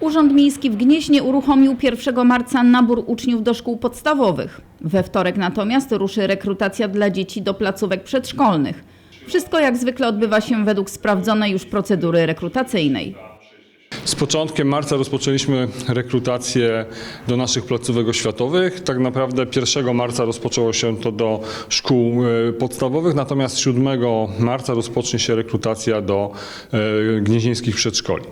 Urząd Miejski w Gnieźnie uruchomił 1 marca nabór uczniów do szkół podstawowych. We wtorek natomiast ruszy rekrutacja dla dzieci do placówek przedszkolnych. Wszystko jak zwykle odbywa się według sprawdzonej już procedury rekrutacyjnej. Z początkiem marca rozpoczęliśmy rekrutację do naszych placówek oświatowych. Tak naprawdę 1 marca rozpoczęło się to do szkół e, podstawowych, natomiast 7 marca rozpocznie się rekrutacja do e, gnieźnieńskich przedszkoli.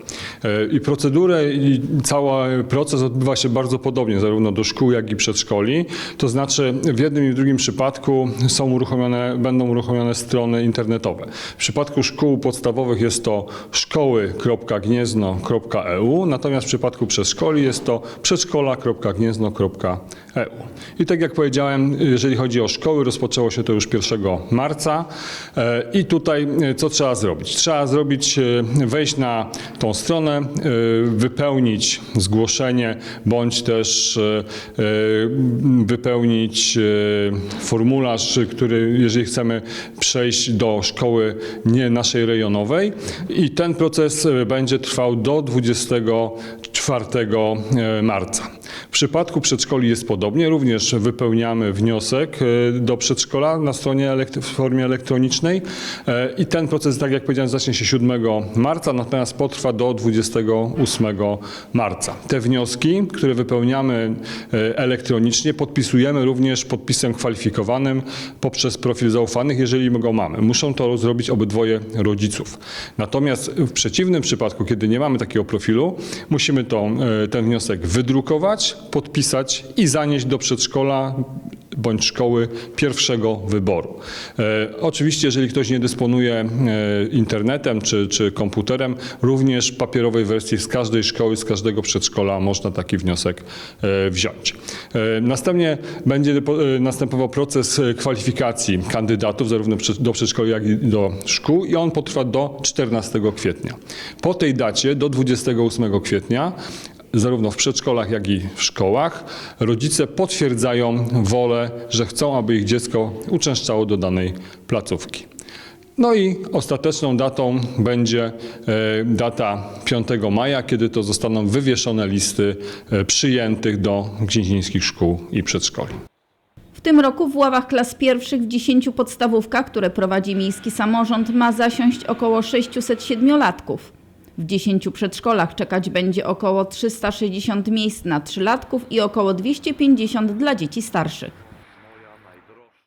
E, I procedurę i cały proces odbywa się bardzo podobnie, zarówno do szkół, jak i przedszkoli. To znaczy w jednym i w drugim przypadku są uruchomione, będą uruchomione strony internetowe. W przypadku szkół podstawowych jest to szkoły.gniezno.eu, natomiast w przypadku przedszkoli jest to przedszkola.gniezno.eu. I tak jak powiedziałem, jeżeli chodzi o szkoły, rozpoczęło się to już 1 marca. E, I tutaj e, co trzeba zrobić? Trzeba zrobić, e, wejść na tą stronę, wypełnić zgłoszenie, bądź też wypełnić formularz, który, jeżeli chcemy przejść do szkoły nie naszej rejonowej. I ten proces będzie trwał do 24 e, marca. W przypadku przedszkoli jest podobnie, również wypełniamy wniosek e, do przedszkola na stronie w formie elektronicznej e, i ten proces, tak jak powiedziałem, zacznie się 7 marca, natomiast potrwa do 28 marca. Te wnioski, które wypełniamy e, elektronicznie, podpisujemy również podpisem kwalifikowanym poprzez profil zaufanych, jeżeli go mamy. Muszą to zrobić obydwoje rodziców. Natomiast w przeciwnym przypadku, kiedy nie mamy takiego profilu, musimy to, ten wniosek wydrukować, podpisać i zanieść do przedszkola bądź szkoły pierwszego wyboru. E, oczywiście, jeżeli ktoś nie dysponuje e, internetem czy, czy komputerem, również papierowej wersji z każdej szkoły, z każdego przedszkola można taki wniosek e, wziąć. E, następnie będzie e, następował proces e, kwalifikacji kandydatów zarówno do przedszkoli, jak i do szkół i on potrwa do 14 kwietnia. Po tej dacie, do 28 kwietnia, zarówno w przedszkolach, jak i w szkołach, rodzice potwierdzają wolę, że chcą, aby ich dziecko uczęszczało do danej placówki. No i ostateczną datą będzie e, data 5 maja, kiedy to zostaną wywieszone listy e, przyjętych do gnieźnieńskich szkół i przedszkoli. W tym roku w ławach klas pierwszych w 10 podstawówkach, które prowadzi miejski samorząd, ma zasiąść około 600 siedmiolatków. W 10 przedszkolach czekać będzie około 360 miejsc na trzylatków i około 250 dla dzieci starszych.